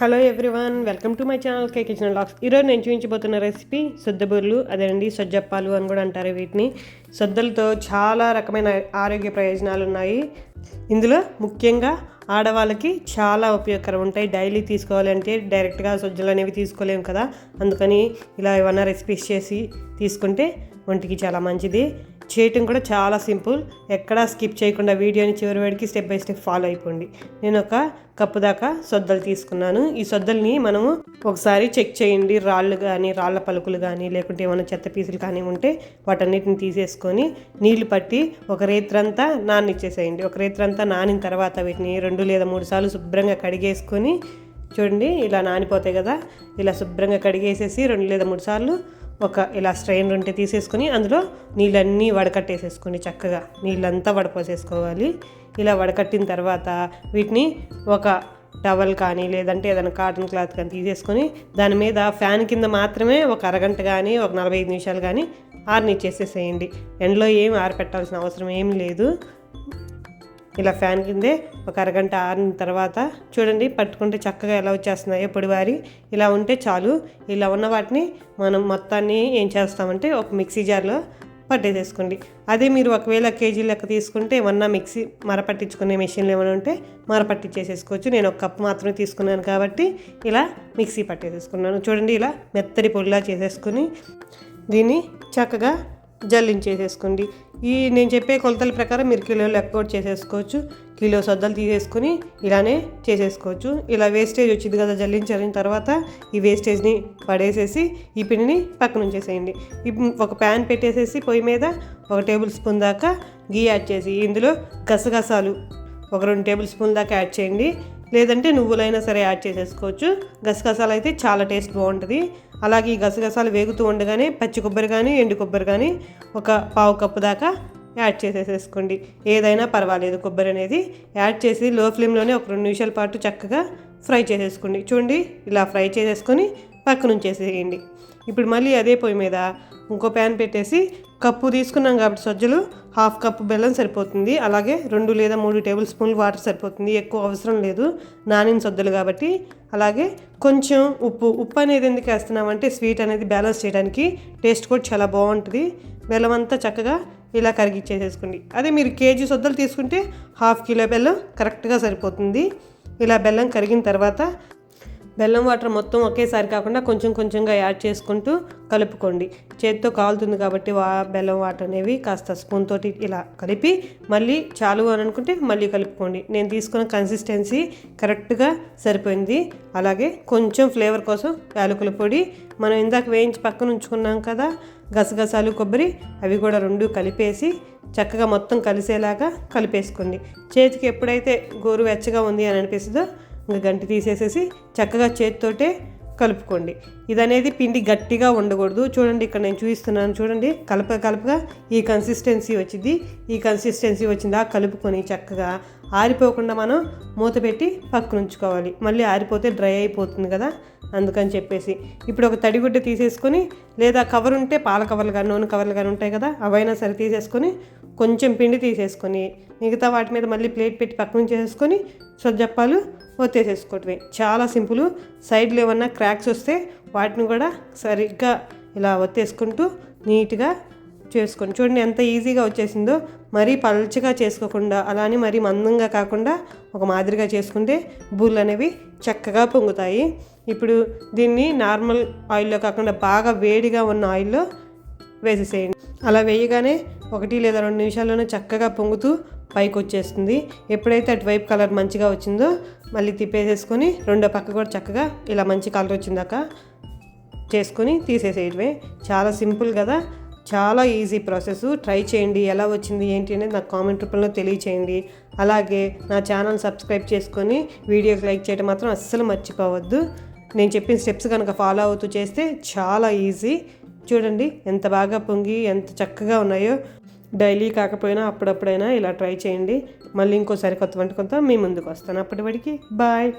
Hello everyone welcome to my channel K kitchen locks ఈరోజు నేను చూపించబోతున్న recipe సొద్దబూర్లు అదేనండి సొజ్జప్పాలు అని కూడా అంటారు వీటిని. సొద్దలతో చాలా రకమైన ఆరోగ్య ప్రయోజనాలు ఉన్నాయి. ఇందులో ముఖ్యంగా ఆడవాళ్ళకి చాలా ఉపయోగకరం ఉంటాయి. డైలీ తీసుకోవాలంటే డైరెక్ట్గా సొజ్జలు అనేవి తీసుకోలేము కదా. అందుకని ఇలా ఏమైనా రెసిపీస్ చేసి తీసుకుంటే ఒంటికి చాలా మంచిది. చేయటం కూడా చాలా సింపుల్. ఎక్కడా స్కిప్ చేయకుండా వీడియోని చివరి వాడికి స్టెప్ బై స్టెప్ ఫాలో అయిపోండి. నేను ఒక కప్పు దాకా సొద్దలు తీసుకున్నాను. ఈ సొద్దల్ని మనము ఒకసారి చెక్ చేయండి. రాళ్ళు కానీ రాళ్ళ పలుకులు కానీ లేకుంటే ఏమైనా చెత్త పీసులు కానీ ఉంటే వాటన్నిటిని తీసేసుకొని నీళ్ళు పట్టి ఒక రేత్రంతా నానిచ్చేసేయండి. ఒక రేత్రంతా నానిన తర్వాత వీటిని రెండు లేదా మూడు సార్లు శుభ్రంగా కడిగేసుకొని చూడండి ఇలా నానిపోతాయి కదా. ఇలా శుభ్రంగా కడిగేసేసి రెండు లేదా మూడు సార్లు ఒక ఇలా స్ట్రైనర్ ఉంటే తీసేసుకొని అందులో నీళ్ళన్నీ వడకట్టేసేసుకోండి చక్కగా నీళ్ళంతా వడపోసేసుకోవాలి. ఇలా వడకట్టిన తర్వాత వీటిని ఒక టవల్ కానీ లేదంటే ఏదైనా కాటన్ క్లాత్ కానీ తీసేసుకొని దాని మీద ఫ్యాన్ కింద మాత్రమే ఒక అరగంట కానీ ఒక నలభై ఐదు నిమిషాలు కానీ ఆరినిచ్చేసేసేయండి. ఎండలో ఏం ఆరిపెట్టాల్సిన అవసరం ఏం లేదు. ఇలా ఫ్యాన్ కిందే ఒక అరగంట ఆరిన తర్వాత చూడండి పట్టుకుంటే చక్కగా ఎలా వచ్చేస్తున్నాయో పొడివారి. ఇలా ఉంటే చాలు. ఇలా ఉన్న వాటిని మనం మొత్తాన్ని ఏం చేస్తామంటే ఒక మిక్సీ జార్లో పట్టేసేసుకోండి. అదే మీరు ఒకవేళ కేజీ లెక్క తీసుకుంటే ఏమన్నా మిక్సీ మరపట్టించుకునే మెషిన్లు ఏమైనా ఉంటే మరపట్టించేసేసుకోవచ్చు. నేను ఒక కప్పు మాత్రమే తీసుకున్నాను కాబట్టి ఇలా మిక్సీ పట్టేసేసుకున్నాను. చూడండి ఇలా మెత్తడి పొడిలా చేసేసుకుని దీన్ని చక్కగా జల్లించేసేసుకోండి. ఈ నేను చెప్పే కొలతల ప్రకారం మీరు కిలోలు లెక్క చేసేసుకోవచ్చు. కిలో సొద్దలు తీసేసుకొని ఇలానే చేసేసుకోవచ్చు. ఇలా వేస్టేజ్ వచ్చింది కదా జల్లించిన తర్వాత ఈ వేస్టేజ్ని పడేసేసి ఈ పిండిని పక్కన ఉంచేసేయండి. ఒక ప్యాన్ పెట్టేసేసి పొయ్యి మీద ఒక టేబుల్ స్పూన్ దాకా గీ యాడ్ చేసి ఇందులో గసగసాలు ఒక రెండు టేబుల్ స్పూన్ దాకా యాడ్ చేయండి. లేదంటే నువ్వులైనా సరే యాడ్ చేసేసుకోవచ్చు. గసగసాలు అయితే చాలా టేస్ట్ బాగుంటుంది. అలాగే ఈ గసగసాలు వేగుతూ ఉండగానే పచ్చి కొబ్బరి కానీ ఎండు కొబ్బరి కానీ ఒక పావు కప్పు దాకా యాడ్ చేసేసేసుకోండి. ఏదైనా పర్వాలేదు కొబ్బరి అనేది యాడ్ చేసి లో ఫ్లేమ్లోనే ఒక రెండు నిమిషాల పాటు చక్కగా ఫ్రై చేసేసుకోండి. చూడండి ఇలా ఫ్రై చేసేసుకొని పక్కన ఉంచేసేయండి ఇప్పుడు మళ్ళీ అదే పొయ్యి మీద ఇంకో ప్యాన్ పెట్టేసి కప్పు తీసుకున్నాం కాబట్టి సజ్జలు హాఫ్ కప్పు బెల్లం సరిపోతుంది. అలాగే రెండు లేదా మూడు టేబుల్ స్పూన్లు వాటర్ సరిపోతుంది. ఎక్కువ అవసరం లేదు. నానిన సొద్దలు కాబట్టి. అలాగే కొంచెం ఉప్పు ఉప్పు అనేది ఎందుకు వేస్తున్నామంటే స్వీట్ అనేది బ్యాలెన్స్ చేయడానికి టేస్ట్ కూడా చాలా బాగుంటుంది. బెల్లం అంతా చక్కగా ఇలా కరిగిచ్చేసేసుకోండి అదే మీరు కేజీ సొద్దలు తీసుకుంటే హాఫ్ కిలో బెల్లం కరెక్ట్గా సరిపోతుంది. ఇలా బెల్లం కరిగిన తర్వాత బెల్లం వాటర్ మొత్తం ఒకేసారి కాకుండా కొంచెం కొంచెంగా యాడ్ చేసుకుంటూ కలుపుకోండి. చేతితో కాలుతుంది కాబట్టి వా బెల్లం వాటర్ అనేవి కాస్త స్పూన్ తోటి ఇలా కలిపి మళ్ళీ చాలు అని అనుకుంటే మళ్ళీ కలుపుకోండి. నేను తీసుకున్న కన్సిస్టెన్సీ కరెక్ట్గా సరిపోయింది. అలాగే కొంచెం ఫ్లేవర్ కోసం యాలకుల పొడి. మనం ఇందాక వేయించి పక్కన ఉంచుకున్నాం కదా గసగసాలు కొబ్బరి అవి కూడా రెండు కలిపేసి చక్కగా మొత్తం కలిసేలాగా కలిపేసుకోండి. చేతికి ఎప్పుడైతే గోరు వెచ్చగా ఉంది అని అనిపిస్తుందో ఇంకా గంటి తీసేసేసి చక్కగా చేతితోటే కలుపుకోండి. ఇది అనేది పిండి గట్టిగా ఉండకూడదు. చూడండి ఇక్కడ నేను చూపిస్తున్నాను చూడండి. కలప కలపగా ఈ కన్సిస్టెన్సీ వచ్చింది. ఈ కన్సిస్టెన్సీ వచ్చిందా కలుపుకొని చక్కగా ఆరిపోకుండా మనం మూత పెట్టి పక్కన ఉంచుకోవాలి. మళ్ళీ ఆరిపోతే డ్రై అయిపోతుంది కదా? అందుకని చెప్పేసి. ఇప్పుడు ఒక తడిగుడ్డ తీసేసుకొని లేదా కవర్ ఉంటే పాల కవర్లు కానీ నూనె కవర్లు కానీ ఉంటాయి కదా? అవైనా సరే తీసేసుకొని కొంచెం పిండి తీసేసుకొని మిగతా వాటి మీద మళ్ళీ ప్లేట్ పెట్టి పక్కన చేసేసుకొని సొజ్జప్పాలు ఒత్తేసేసుకోవటమే. చాలా సింపుల్. సైడ్లో ఏమన్నా క్రాక్స్ వస్తే వాటిని కూడా సరిగ్గా ఇలా ఒత్తేసుకుంటూ నీట్గా చేసుకోండి. చూడండి ఎంత ఈజీగా వచ్చేసిందో. మరీ పల్చగా చేసుకోకుండా అలానే మరీ మందంగా కాకుండా ఒక మాదిరిగా చేసుకుంటే బూళ్ళు అనేవి చక్కగా పొంగుతాయి. ఇప్పుడు దీన్ని నార్మల్ ఆయిల్లో కాకుండా బాగా వేడిగా ఉన్న ఆయిల్లో వేసేసేయండి. అలా వేయగానే ఒకటి లేదా రెండు నిమిషాల్లోనే చక్కగా పొంగుతూ పైకి వచ్చేస్తుంది ఎప్పుడైతే అటువైపు కలర్ మంచిగా వచ్చిందో మళ్ళీ తిప్పేసేసుకొని రెండో పక్క కూడా చక్కగా ఇలా మంచి కలర్ వచ్చిందాక చేసుకొని తీసేసేయడమే. చాలా సింపుల్ కదా? చాలా ఈజీ ప్రాసెస్. ట్రై చేయండి. ఎలా వచ్చింది ఏంటి అనేది నాకు కామెంట్ రూపంలో తెలియచేయండి. అలాగే నా ఛానల్ సబ్స్క్రైబ్ చేసుకొని వీడియోకి లైక్ చేయడం మాత్రం అస్సలు మర్చిపోవద్దు. నేను చెప్పిన స్టెప్స్ కనుక ఫాలో అవుతూ చేస్తే చాలా ఈజీ. చూడండి ఎంత బాగా పొంగి ఎంత చక్కగా ఉన్నాయో. డైలీ కాకపోయినా అప్పుడప్పుడైనా ఇలా ట్రై చేయండి. మళ్ళీ ఇంకోసారి కొత్త వంట కొంత మీ ముందుకు వస్తాను. అప్పటి వరకు బాయ్.